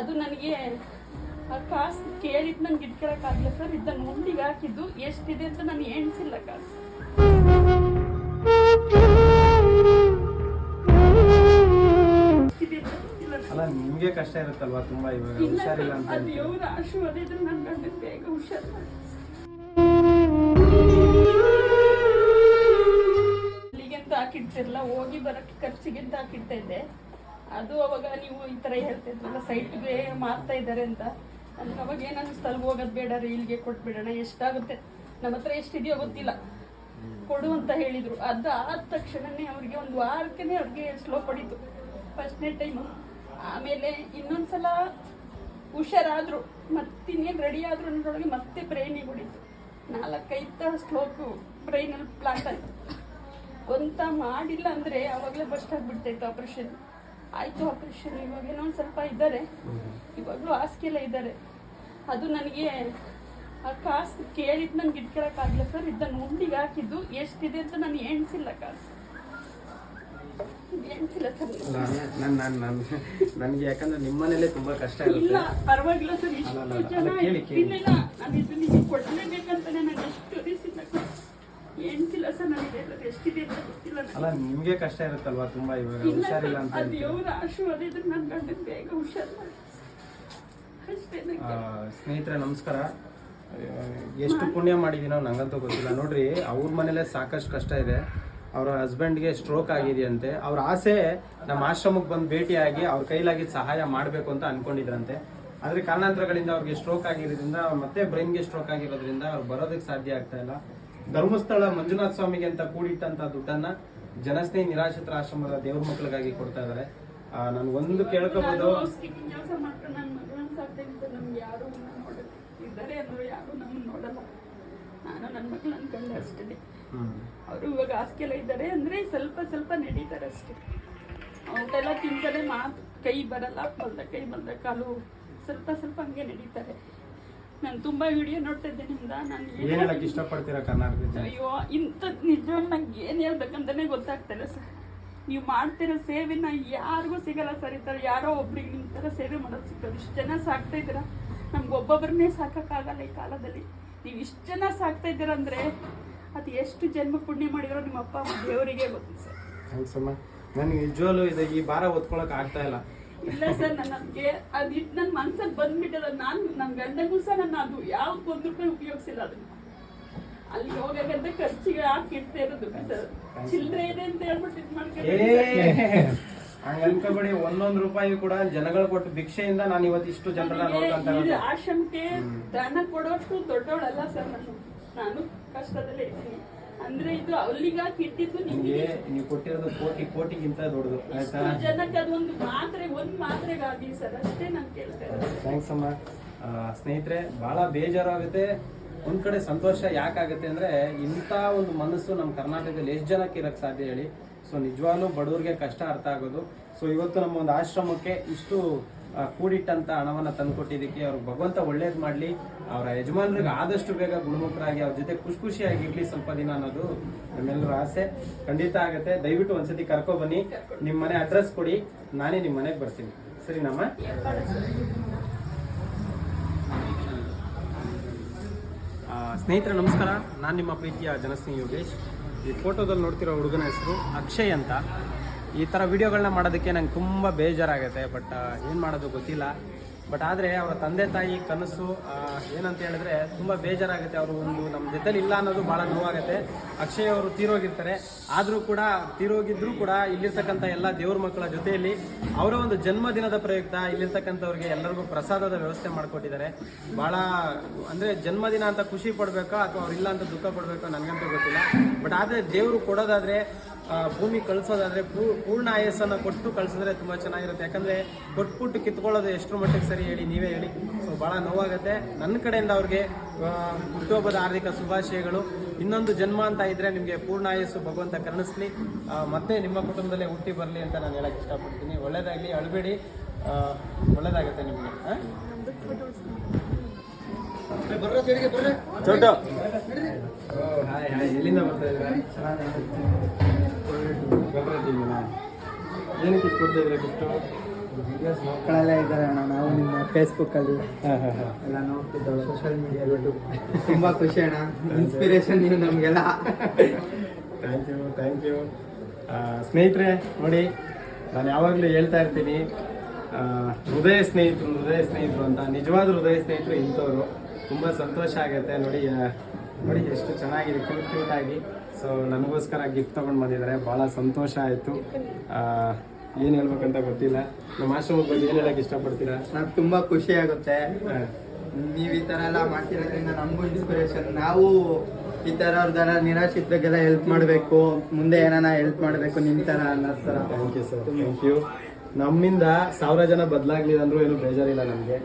ಅದು ನನಗೆ ಆ ಕಾಸು ಕೇಳಿದ್ ನನ್ಗೆ ಇಟ್ಕೊಳಕ್ಕಾಗಲ್ಲ ಸರ್. ಇದನ್ನು ಉಂಡಿಗೆ ಹಾಕಿದ್ದು ಎಷ್ಟಿದೆ ಅಂತ ನಾನು ಎಣಿಸಿಲ್ಲ ಕಾಸು. ಅಲ್ಲ ನಿಮ್ಗೆ ಕಷ್ಟ ಇರುತ್ತಲ್ವಾ ತುಂಬಾ ಇವಾಗ? ಹುಷಾರಿಲ್ಲ ಅಂತ ಅದು. ದೇವ್ರ ಆಶೀರ್ವಾದ ಇದ್ರೆ ನನ್ನ ಗಂಡನ ಬೇಗ ಹುಷಾರು ಅಲ್ಲಿಗೆಂತ ಹಾಕಿಡ್ತಿರಲ್ಲ ಹೋಗಿ ಬರಕ್ಕೆ ಖರ್ಚಿಗೆ ಅಂತ ಹಾಕಿಡ್ತಾ ಇದ್ದೆ. ಅದು ಅವಾಗ ನೀವು ಈ ತರ ಹೇಳ್ತಿದ್ರಲ್ಲ ಸೈಟ್ಗೆ ಮಾರ್ತಾ ಇದ್ದಾರೆ ಅಂತ. ಅಂದ್ರೆ ಅವಾಗ ಏನ್ ಅನಿಸ್ತು ಅಲ್ಲಿ ಹೋಗೋದು ಬೇಡ ರೀ ಇಲ್ಲಿಗೆ ಕೊಟ್ಬಿಡೋಣ, ಎಷ್ಟಾಗುತ್ತೆ? ನಮ್ಮ ಹತ್ರ ಎಷ್ಟಿದೆಯೋ ಗೊತ್ತಿಲ್ಲ. ಕೊಡು ಅಂತ ಹೇಳಿದ್ರು. ಆದ ತಕ್ಷಣನೇ ಅವ್ರಿಗೆ ಒಂದು ವಾರಕ್ಕೆ ಅವ್ರಿಗೆ ಸ್ಲೋ ಪಡೀತು. ಫಸ್ಟ್ನೇ ಟೈಮು ಆಮೇಲೆ ಇನ್ನೊಂದ್ಸಲ ಹುಷಾರಾದ್ರು. ಮತ್ತಿನ್ನೇನು ರೆಡಿ ಆದ್ರು ಅನ್ನೋದ್ರೊಳಗೆ ಮತ್ತೆ ಬ್ರೈನಿಗೆ ಹೊಡಿತು. ನಾಲ್ಕೈದು ಸ್ಲೋಕು ಬ್ರೈನಲ್ಲಿ ಪ್ಲಾಟ್ ಆಯ್ತು. ಅಂತ ಮಾಡಿಲ್ಲ ಅಂದ್ರೆ ಅವಾಗಲೇ ಬಸ್ಟ್ ಆಗ್ಬಿಡ್ತೈತೆ ಆಪರೇಷನ್ ಆಯ್ತು ಆಪರೇಷನ್ ಇವಾಗ ಏನೋ ಒಂದು ಸ್ವಲ್ಪ ಇದ್ದಾರೆ. ಇವಾಗಲೂ ಹಾಸಿಗೆಲ್ಲ ಇದ್ದಾರೆ. ಅದು ನನಗೆ ಆ ಕಾಸು ಕೇಳಿದ್ ನನ್ಗೆ ಇಟ್ಕೊಳಕ್ಕಾಗಲ್ಲ ಸರ್. ಇದನ್ನ ಉಂಡಿಗೆ ಹಾಕಿದ್ದು ಎಷ್ಟಿದೆ ಅಂತ ನಾನು ಎಣಿಸಿಲ್ಲ ಕಾಸು. ನನ್ಗೆ ಯಾಕಂದ್ರೆ ನಿಮ್ಮನೇಲೆ ತುಂಬಾ ಕಷ್ಟ ಇಲ್ಲ ಪರವಾಗಿಲ್ಲ ಸರ್. ಇಷ್ಟು ಜನ. ಇಲ್ಲ ನಾನು ಇದು ನಿಮಗೆ ಕೊಡಲೇಬೇಕಂತಾನೆ ನಾನು ಎಷ್ಟು ರೀಸಿಲ್ಲ ಗೊತ್ತಿಲ್ಲ ಅಲ್ಲ ನಿಮ್ಗೆ ಕಷ್ಟ ಇರುತ್ತಲ್ವಾ ತುಂಬಾ ಇವಾಗ? ಹುಷಾರಿಲ್ಲ ಅಂತ ಅದು ಹೇಳ್ತೀವಿ. ದೇವ್ರ ಆಶೀರ್ವಾದ ಇದ್ರೆ ನನ್ನ ಗಂಡನ ಬೇಗ ಹುಷಾರು ಮಾಡಿ. ಅಷ್ಟೇ ಆ, ಸ್ನೇಹಿತರೆ ನಮಸ್ಕಾರ. ಎಷ್ಟು ಪುಣ್ಯ ಮಾಡಿದೀನೋ ನಂಗಂತೂ ಗೊತ್ತಿಲ್ಲ. ನೋಡ್ರಿ ಅವ್ರ ಮನೇಲೆ ಸಾಕಷ್ಟು ಕಷ್ಟ ಇದೆ. ಅವರ ಹಸ್ಬೆಂಡ್ಗೆ ಸ್ಟ್ರೋಕ್ ಆಗಿದೆಯಂತೆ. ಅವ್ರ ಆಸೆ ನಮ್ಮ ಆಶ್ರಮಕ್ಕೆ ಬಂದು ಭೇಟಿಯಾಗಿ ಅವ್ರ ಕೈಲಾಗಿ ಸಹಾಯ ಮಾಡಬೇಕು ಅಂತ ಅನ್ಕೊಂಡಿದ್ರಂತೆ. ಆದರೆ ಕಾರಣಾಂತರಗಳಿಂದ ಅವ್ರಿಗೆ ಸ್ಟ್ರೋಕ್ ಆಗಿರೋದ್ರಿಂದ ಮತ್ತೆ ಬ್ರೈನ್ಗೆ ಸ್ಟ್ರೋಕ್ ಆಗಿರೋದ್ರಿಂದ ಅವ್ರು ಬರೋದಕ್ಕೆ ಸಾಧ್ಯ ಆಗ್ತಾ ಇಲ್ಲ. ಧರ್ಮಸ್ಥಳ ಮಂಜುನಾಥ ಸ್ವಾಮಿಗೆ ಅಂತ ಕೂಡಿಟ್ಟಂತ ದುಡ್ಡನ್ನ ಜನಸ್ನೇಹಿ ನಿರಾಶ್ರಿತರ ಆಶ್ರಮದ ದೇವ್ರ ಮಕ್ಕಳಿಗಾಗಿ ಕೊಡ್ತಾ ಇದಾರೆ. ನಾನು ಒಂದು ಕೇಳ್ಕೋಬಹುದು ನಾನು ನನ್ನ ಮಗಳು ಅನ್ಕೊಂಡೆ ಅಷ್ಟೇ. ಅವರು ಇವಾಗ ಹಾಸ್ಗೆಲ್ಲ ಇದ್ದಾರೆ ಅಂದ್ರೆ ಸ್ವಲ್ಪ ಸ್ವಲ್ಪ ನಡೀತಾರೆ ಅಷ್ಟೇ. ಊಟೆಲ್ಲ ತಿಂತಾರೆ ಮಾತು ಕೈ ಬರಲ್ಲ ಬಲ್ದ ಕೈ ಬಲ್ದ ಕಾಲು ಸ್ವಲ್ಪ ಸ್ವಲ್ಪ ಹಂಗೆ ನಡೀತಾರೆ. ನಾನು ತುಂಬ ವಿಡಿಯೋ ನೋಡ್ತಾ ಇದ್ದೆ ನಿಮ್ದ. ನಾನು ಏನು ಹೇಳಕ್ಕೆ ಇಷ್ಟಪಡ್ತೀರಾ ಕರ್ನಾಟಕ ಅಯ್ಯೋ ಇಂಥ ನಿಜವಾಗಿ ನಂಗೆ ಏನು ಹೇಳ್ಬೇಕಂತಾನೆ ಗೊತ್ತಾಗ್ತಿಲ್ಲ ಸರ್. ನೀವು ಮಾಡ್ತಿರೋ ಸೇವೆನ ಯಾರಿಗೂ ಸಿಗಲ್ಲ ಸರ್. ಈ ಥರ ಯಾರೋ ಒಬ್ರಿಗೆ ನಿಮ್ಮ ಥರ ಸೇವೆ ಮಾಡೋದು ಸಿಕ್ಕೋದು. ಇಷ್ಟು ಜನ ಸಾಕ್ತಾ ಇದ್ದೀರಾ? ನಮ್ಗೆ ಒಬ್ಬೊಬ್ಬರನ್ನೇ ಸಾಕೋಕ್ಕಾಗಲ್ಲ ಈ ಕಾಲದಲ್ಲಿ. ನೀವು ಇಷ್ಟು ಜನ ಸಾಕ್ತಾ ಇದ್ದೀರಾ ಅಂದರೆ ಅದು ಎಷ್ಟು ಜನ್ಮ ಪುಣ್ಯ ಮಾಡಿರೋ ನಿಮ್ಮ ಅಪ್ಪ ಅಮ್ಮ ದೇವರಿಗೆ ಗೊತ್ತು ಸರ್. ಥ್ಯಾಂಕ್ಸ್ ಅಮ್ಮ. ನನಗೆ ನಿಜವಾಗ್ಲೂ ಇದು ಈ ಭಾರ ಹೊತ್ಕೊಳಕ್ ಆಗ್ತಾ ಇಲ್ಲ. ಇಲ್ಲ ಸರ್ ನನಗೆ ಅದ್ ಇಟ್ಟು ನನ್ನ ಮನ್ಸಲ್ಲಿ ಬಂದ್ಬಿಟ್ಟದ. ನಾನು ನನ್ನ ಗಂಡಗೂ ಸಹ ನನ್ನ ಅದು ಯಾವ ಒಂದು ರೂಪಾಯಿ ಉಪಯೋಗಿಸಿಲ್ಲ ಅದನ್ನ. ಅಲ್ಲಿ ಹೋಗಕ್ಕಂತ ಖರ್ಚಿಗೆ ಹಾಕಿಡ್ತಾ ಇರೋದು ಸರ್. ಚಿಲ್ಲರೆ ಇದೆ ಅಂತ ಹೇಳ್ಬಿಟ್ಟು ಇದ್ ಮಾಡ್ಕೊಂಡು ಹಂಗ ಅನ್ಕೋಬೇಡಿ. ಒಂದೊಂದ್ ರೂಪಾಯಿ ಕೂಡ ಜನಗಳು ಕೊಟ್ಟು ಭಿಕ್ಷೆಯಿಂದ ನಾನು ಇವತ್ತು ಇಷ್ಟು ಜನರನ್ನ ನೋಡ್ಕೊಂತ ಇರೋದು. ಈ ಆಶ್ರಮಕ್ಕೆ ದಾನ ಕೊಡೋಷ್ಟು ದೊಡ್ಡವಳಲ್ಲ ಸರ್ ನಾನು. ನಾನು ಕಷ್ಟದಲ್ಲೇ ಇದ್ದೀನಿ. ಅಂದ್ರೆ ಇದು ಅಲ್ಲಿಗಾಗಿ ಇಟ್ಟಿದ್ದು ನಿಮ್ಗೆ. ನೀವು ಕೊಟ್ಟಿರೋದು ಕೋಟಿ ಕೋಟಿಗಿಂತ ದೊಡ್ಡದು ಆಯ್ತಾ? ಜನಕ್ಕೆ ಅದೊಂದು ಮಾತ್ರೆ ಒಂದ್ ಮಾತ್ರೆಗಾಗ್ಲಿ ಸರ್ ಅಷ್ಟೇ ನಾನು ಕೇಳ್ತೇನೆ ಥ್ಯಾಂಕ್ಸ್ ಅಮ್ಮ. ಸ್ನೇಹಿತರೆ ಬಹಳ ಬೇಜಾರಾಗುತ್ತೆ. ಒಂದ್ ಕಡೆ ಸಂತೋಷ ಯಾಕಾಗುತ್ತೆ ಅಂದ್ರೆ ಇಂಥ ಒಂದು ಮನಸ್ಸು ನಮ್ಮ ಕರ್ನಾಟಕದಲ್ಲಿ ಎಷ್ಟು ಜನಕ್ಕೆ ಇರಕ್ ಸಾಧ್ಯ ಹೇಳಿ. ಸೊ ನಿಜವಾಗ್ಲೂ ಬಡವ್ರಿಗೆ ಕಷ್ಟ ಅರ್ಥ ಆಗೋದು. ಸೊ ಇವತ್ತು ನಮ್ಮ ಒಂದು ಆಶ್ರಮಕ್ಕೆ ಇಷ್ಟು ಆ, ಕೂಡಿಟ್ಟಂತ ಹಣವನ್ನ ತಂದುಕೊಟ್ಟಿದ್ದಕ್ಕೆ ಅವ್ರಿಗೆ ಭಗವಂತ ಒಳ್ಳೇದು ಮಾಡ್ಲಿ ಅವರ ಯಜಮಾನರಿಗೆ ಆದಷ್ಟು ಬೇಗ ಗುಣಮುಖರಾಗಿ ಅವ್ರ ಜೊತೆ ಖುಷಿ ಖುಷಿಯಾಗಿ ಇರ್ಲಿ ಸ್ವಲ್ಪ ದಿನ ಅನ್ನೋದು ನಮ್ಮೆಲ್ಲರ ಆಸೆ. ಖಂಡಿತ ಆಗುತ್ತೆ. ದಯವಿಟ್ಟು ಒಂದ್ಸತಿ ಕರ್ಕೊ ಬನ್ನಿ. ನಿಮ್ಮ ಮನೆ ಅಡ್ರೆಸ್ ಕೊಡಿ. ನಾನೇ ನಿಮ್ಮ ಮನೆಗೆ ಬರ್ತೀನಿ. ಸರಿನಮ್ಮ? ಸ್ನೇಹಿತರೆ ನಮಸ್ಕಾರ. ನಾನು ನಿಮ್ಮ ಪ್ರೀತಿಯ ಜನಸ್ನೇಹಿ ಯೋಗೇಶ್. ಈ ಫೋಟೋದಲ್ಲಿ ನೋಡ್ತಿರೋ ಹುಡುಗನ ಹೆಸರು ಅಕ್ಷಯ್ ಅಂತ. ಈ ಥರ ವಿಡಿಯೋಗಳನ್ನ ಮಾಡೋದಕ್ಕೆ ನಂಗೆ ತುಂಬ ಬೇಜಾರಾಗುತ್ತೆ ಬಟ್ ಏನು ಮಾಡೋದು ಗೊತ್ತಿಲ್ಲ. ಬಟ್ ಆದರೆ ಅವರ ತಂದೆ ತಾಯಿ ಕನಸು ಏನಂತ ಹೇಳಿದ್ರೆ ತುಂಬ ಬೇಜಾರಾಗುತ್ತೆ. ಅವರು ಒಂದು ನಮ್ಮ ಜೊತೆಲಿ ಇಲ್ಲ ಅನ್ನೋದು ಭಾಳ ನೋವಾಗುತ್ತೆ. ಅಕ್ಷಯ್ ಅವರು ತೀರೋಗಿರ್ತಾರೆ. ಆದರೂ ಕೂಡ ತೀರೋಗಿದ್ರೂ ಕೂಡ ಇಲ್ಲಿರ್ತಕ್ಕಂಥ ಎಲ್ಲ ದೇವ್ರ ಮಕ್ಕಳ ಜೊತೆಯಲ್ಲಿ ಅವರ ಒಂದು ಜನ್ಮದಿನದ ಪ್ರಯುಕ್ತ ಇಲ್ಲಿರ್ತಕ್ಕಂಥವ್ರಿಗೆ ಎಲ್ಲರಿಗೂ ಪ್ರಸಾದದ ವ್ಯವಸ್ಥೆ ಮಾಡಿಕೊಟ್ಟಿದ್ದಾರೆ. ಭಾಳ ಅಂದರೆ ಜನ್ಮದಿನ ಅಂತ ಖುಷಿ ಪಡಬೇಕೋ ಅಥವಾ ಅವ್ರಿಲ್ಲ ಅಂತ ದುಃಖ ಪಡಬೇಕೋ ನನಗಂತೂ ಗೊತ್ತಿಲ್ಲ. ಬಟ್ ಆದರೆ ದೇವರು ಕೊಡೋದಾದರೆ ಭೂಮಿ ಕಳಿಸೋದಾದ್ರೆ ಪೂರ್ಣ ಆಯಸ್ಸನ್ನು ಕೊಟ್ಟು ಕಳಿಸಿದ್ರೆ ತುಂಬ ಚೆನ್ನಾಗಿರುತ್ತೆ. ಯಾಕಂದರೆ ಕೊಟ್ಬಿಟ್ಟು ಕಿತ್ಕೊಳ್ಳೋದು ಎಷ್ಟರ ಮಟ್ಟಿಗೆ ಸರಿ ಹೇಳಿ ನೀವೇ ಹೇಳಿ. ಸೊ ಭಾಳ ನೋವಾಗುತ್ತೆ. ನನ್ನ ಕಡೆಯಿಂದ ಅವ್ರಿಗೆ ಹುಟ್ಟುಹಬ್ಬದ ಹಾರ್ದಿಕ ಶುಭಾಶಯಗಳು. ಇನ್ನೊಂದು ಜನ್ಮ ಅಂತ ಇದ್ರೆ ನಿಮಗೆ ಪೂರ್ಣ ಆಯಸ್ಸು ಭಗವಂತ ಕರುಣಿಸ್ಲಿ. ಮತ್ತೆ ನಿಮ್ಮ ಕುಟುಂಬದಲ್ಲೇ ಹುಟ್ಟಿ ಬರಲಿ ಅಂತ ನಾನು ಹೇಳಕ್ಕೆ ಇಷ್ಟಪಡ್ತೀನಿ. ಒಳ್ಳೇದಾಗಲಿ, ಅಳಬೇಡಿ. ಒಳ್ಳೇದಾಗುತ್ತೆ ನಿಮಗೆ. ಚೋಟು ಹಾಯ್ ಹಾಯ್ ಎಲ್ಲಿಂದ ಬರ್ತಾ ಏನಕ್ಕೆ ಕೊಡ್ತಾ ಇದ್ರೆ ಗಿಫ್ಟು ಮಕ್ಕಳೆಲ್ಲ ಇದ್ದಾರೆ ಅಣ್ಣ. ನಾವು ನಿಮ್ಮ ಫೇಸ್ಬುಕ್ಕಲ್ಲಿ ಎಲ್ಲ ನೋಡ್ತಿದ್ದೆವು. ಸೋಷಿಯಲ್ ಬಿಟ್ಟು. ತುಂಬ ಖುಷಿ ಅಣ್ಣ. ಇನ್ಸ್ಪಿರೇಷನ್ ನೀವು ನಮಗೆಲ್ಲ. ಥ್ಯಾಂಕ್ ಯು ಥ್ಯಾಂಕ್ ಯು ಸ್ನೇಹಿತರೆ ನೋಡಿ ನಾನು ಯಾವಾಗಲೂ ಹೇಳ್ತಾ ಇರ್ತೀನಿ ಹೃದಯ ಸ್ನೇಹಿತರು ಹೃದಯ ಸ್ನೇಹಿತರು ಅಂತ ನಿಜವಾದ ಹೃದಯ ಸ್ನೇಹಿತರು ಇಂಥವ್ರು. ತುಂಬ ಸಂತೋಷ ಆಗುತ್ತೆ. ನೋಡಿ ನೋಡಿ ಎಷ್ಟು ಚೆನ್ನಾಗಿದೆ ಕ್ಯೂಟ್ ಕ್ಯೂಟ್ ಆಗಿ. ಸೊ ನನಗೋಸ್ಕರ ಗಿಫ್ಟ್ ತಗೊಂಡು ಬಂದಿದ್ದಾರೆ. ಭಾಳ ಸಂತೋಷ ಆಯಿತು. ಏನು ಹೇಳ್ಬೇಕಂತ ಗೊತ್ತಿಲ್ಲ. ನಮ್ಮ ಆಶ್ರಮದ ಬಗ್ಗೆ ಏನು ಹೇಳಕ್ಕೆ ಇಷ್ಟಪಡ್ತೀರಾ? ನನಗೆ ತುಂಬ ಖುಷಿ ಆಗುತ್ತೆ. ನೀವು ಈ ಥರ ಎಲ್ಲ ಮಾಡ್ತಿರೋದ್ರಿಂದ ನಮಗೂ ಇನ್ಸ್ಪಿರೇಷನ್ ನಾವು ಈ ಥರ ಅವ್ರದ್ದೆಲ್ಲ ನಿರಾಶ್ರಿತರಿಗೆಲ್ಲ ಹೆಲ್ಪ್ ಮಾಡಬೇಕು. ಮುಂದೆ ಏನಾನ ಹೆಲ್ಪ್ ಮಾಡಬೇಕು ನಿಮ್ಮ ಥರ ಅನ್ನೋ ಥರ thank you sir thank you ನಮ್ಮಿಂದ ಸಾವಿರ ಜನ ಬದಲಾಗ್ಲಿಲ್ಲ ಅಂದ್ರೂ ಏನು ಬೇಜಾರಿಲ್ಲ ನಮಗೆ.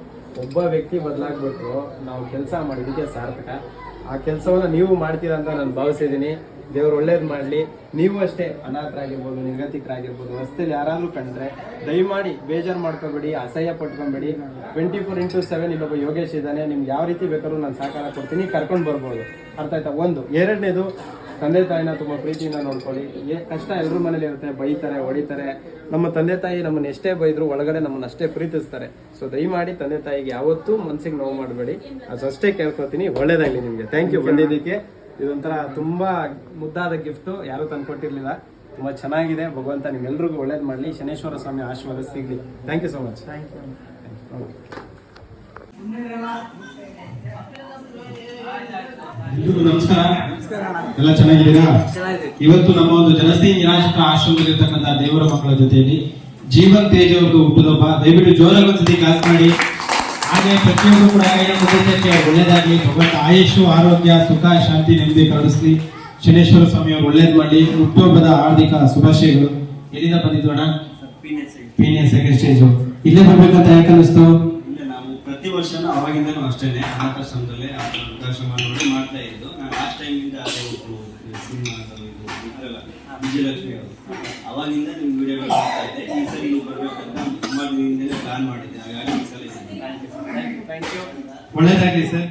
ಒಬ್ಬ ವ್ಯಕ್ತಿ ಬದಲಾಗ್ಬಿಟ್ಟು ನಾವು ಕೆಲಸ ಮಾಡಿದ್ದಕ್ಕೆ ಸಾರ್ಥಕ. ಆ ಕೆಲಸವನ್ನು ನೀವು ಮಾಡ್ತೀರಾ ಅಂತ ನಾನು ಭಾವಿಸಿದ್ದೀನಿ. ದೇವರು ಒಳ್ಳೇದು ಮಾಡಲಿ. ನೀವು ಅಷ್ಟೇ ಅನಾಥರಾಗಿರ್ಬೋದು ನಿರ್ಗತಿಕರಾಗಿರ್ಬೋದು ರಸ್ತೆಯಲ್ಲಿ ಯಾರಾದರೂ ಕಂಡ್ರೆ ದಯಮಾಡಿ ಬೇಜಾರು ಮಾಡ್ಕೊಬೇಡಿ, ಅಸಹ್ಯ ಪಟ್ಕೊಬೇಡಿ. ಟ್ವೆಂಟಿ ಫೋರ್ ಇಂಟು ಸೆವೆನ್ ಇಲ್ಲೊಬ್ಬ ಯೋಗೇಶ್ ಇದ್ದಾನೆ. ನಿಮ್ಗೆ ಯಾವ ರೀತಿ ಬೇಕಾದ್ರೂ ನಾನು ಸಹಕಾರ ಕೊಡ್ತೀನಿ, ಕರ್ಕೊಂಡು ಬರ್ಬೋದು. ಅರ್ಥ ಆಯ್ತಾ? ಒಂದು. ಎರಡನೇದು ತಂದೆ ತಾಯಿನ ತುಂಬ ಪ್ರೀತಿಯಿಂದ ನೋಡ್ಕೊಳ್ಳಿ. ಏ ಕಷ್ಟ ಎಲ್ಲರ ಮನೇಲಿ ಇರುತ್ತೆ ಬೈತಾರೆ ಹೊಡಿತಾರೆ. ನಮ್ಮ ತಂದೆ ತಾಯಿ ನಮ್ಮನ್ನ ಎಷ್ಟೇ ಬೈದ್ರು ಒಳಗಡೆ ನಮ್ಮನ್ನ ಅಷ್ಟೇ ಪ್ರೀತಿಸ್ತಾರೆ. ಸೊ ದಯಮಾಡಿ ತಂದೆ ತಾಯಿಗೆ ಯಾವತ್ತೂ ಮನ್ಸಿಗೆ ನೋವು ಮಾಡಬೇಡಿ. ಅದು ಅಷ್ಟೇ ಕೇಳ್ಕೊತೀನಿ ಒಳ್ಳೇದಾಗಲಿ ನಿಮಗೆ. ಥ್ಯಾಂಕ್ ಯು ಬಂದಿದ್ದಕ್ಕೆ. ಇದೊಂಥರ ತುಂಬಾ ಮುದ್ದಾದ ಗಿಫ್ಟು ಯಾರೂ ತಂದ್ಕೊಟ್ಟಿರ್ಲಿಲ್ಲ ತುಂಬ ಚೆನ್ನಾಗಿದೆ. ಭಗವಂತ ನಿಮ್ಮೆಲ್ರಿಗೂ ಒಳ್ಳೇದು ಮಾಡಲಿ. ಶನೇಶ್ವರ ಸ್ವಾಮಿ ಆಶೀರ್ವಾದ ಸಿಗಲಿ. Thank you so much thank you ಎಲ್ರಿಗೂ ನಮಸ್ಕಾರ. ಎಲ್ಲ ಚೆನ್ನಾಗಿದ್ದೀರಾ? ಇವತ್ತು ನಮ್ಮ ಒಂದು ಜನಸ್ನೇಹಿ ನಿರಾಶ್ರಿತ ಆಶ್ರಮದಲ್ಲಿರ್ತಕ್ಕಂತಹ ದೇವರ ಮಕ್ಕಳ ಜೊತೆಯಲ್ಲಿ ಜೀವನ್ ತೇಜ್ ಅವ್ರದ್ದು ಹುಟ್ಟುದಬ್ಬ ದಯವಿಟ್ಟು ಜೋರಾಗಿ ಒಂದ್ಸತಿ ಕಾಸ್ ಮಾಡಿ. ಹಾಗೆ ಪ್ರತಿಯೊಬ್ಬರು ಕೂಡ ಕೈಯ ಮುಗಿದಕ್ಕೆ ಒಳ್ಳೇದಾಗ್ಲಿ ಭಗವಂತ ಆಯುಷು ಆರೋಗ್ಯ ಸುಖ ಶಾಂತಿ ನೆಮ್ಮದಿ ಕರುಣಿಸ್ಲಿ. ಶನೇಶ್ವರ ಸ್ವಾಮಿ ಅವರು ಒಳ್ಳೇದು ಮಾಡಿ ಹುಟ್ಟುಹಬ್ಬದ ಹಾರ್ದಿಕ ಶುಭಾಶಯಗಳು. ಎಲ್ಲಿಂದ ಬಂದಿದ್ದು ಅಣ್ಣ? ಪೀನಿಯರ್ ಸೆಕೆಂಡ್ ಸ್ಟೇಜ್ ಇಲ್ಲೇ ಬರ್ಬೇಕಂತ ಯಾಕೆ ಅನ್ನಿಸ್ತು? ವರ್ಷನೂ ಅವಾಗಿಂದಲೂ ಅಷ್ಟೇ ಆಕರ್ಷಣದಲ್ಲಿ ಆ ಮಾಡಿ ನೋಡಿ ಮಾಡ್ತಾ ಇದ್ದು ನಾನು ಲಾಸ್ಟ್ ಟೈಮಿಂದ ಅದೇ ಸಿನಿಮಾ ಇದು ಇದ್ರಲ್ಲ ವಿಜಯಲಕ್ಷ್ಮಿ ಅವರು. ಅವಾಗಿಂದ ನಿಮ್ಮ ವಿಡಿಯೋಗಳು ಮಾಡ್ತಾ ಇದ್ದೆ. ಈ ಸರಿ ನೀವು ಬರಬೇಕಂತ ಸುಮಾರು ದಿನದಿಂದಲೇ ಪ್ಲಾನ್ ಮಾಡಿದ್ದೆ. ಹಾಗಾಗಿ ಈ ಸಲ ಒಳ್ಳೇದಾಗ್ಲಿ ಸರ್